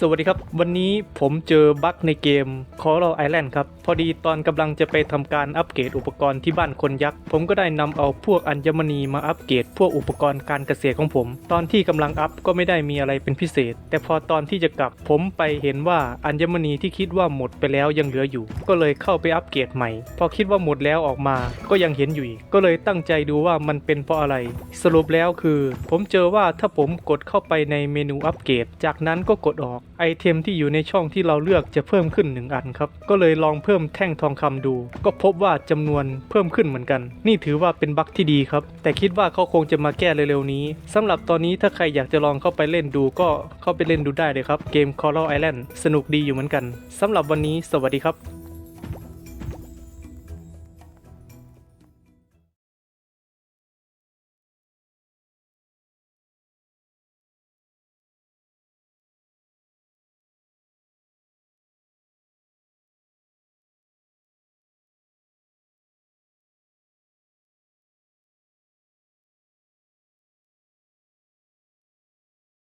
สวัสดีครับ วันนี้ผมเจอบั๊กในเกม Coral Island ครับ พอดีตอนกำลังจะไปทำการอัปเกรดอุปกรณ์ที่บ้านคนยักษ์ ผมก็ได้นำเอาพวกอัญมณีมาอัปเกรดพวกอุปกรณ์การเกษตรของผม ตอนที่กำลังอัพก็ไม่ได้มีอะไรเป็นพิเศษ แต่พอตอนที่จะกลับผมไปเห็นว่าอัญมณีที่คิดว่าหมดไปแล้วยังเหลืออยู่ ก็เลยเข้าไปอัปเกรดใหม่ พอคิดว่าหมดแล้วออกมา ก็ยังเห็นอยู่อีก ก็เลยตั้งใจดูว่ามันเป็นเพราะอะไร สรุปแล้วคือ ผมเจอว่าถ้าผมกดเข้าไปในเมนูอัปเกรด จากนั้นก็กดออก ไอเทมที่อยู่ในช่องที่เราเลือกจะเพิ่มขึ้นหนึ่งอันครับ ก็เลยลองเพิ่มแท่งทองคำดู ก็พบว่าจำนวนเพิ่มขึ้นเหมือนกัน นี่ถือว่าเป็นบั๊กที่ดีครับ แต่คิดว่าเขาคงจะมาแก้เร็วๆนี้สำหรับตอนนี้ถ้าใครอยากจะลองเข้าไปเล่นดูก็เข้าไปเล่นดูได้เลยครับ เกม Coral Island สนุกดีอยู่เหมือนกันสำหรับวันนี้สวัสดีครับ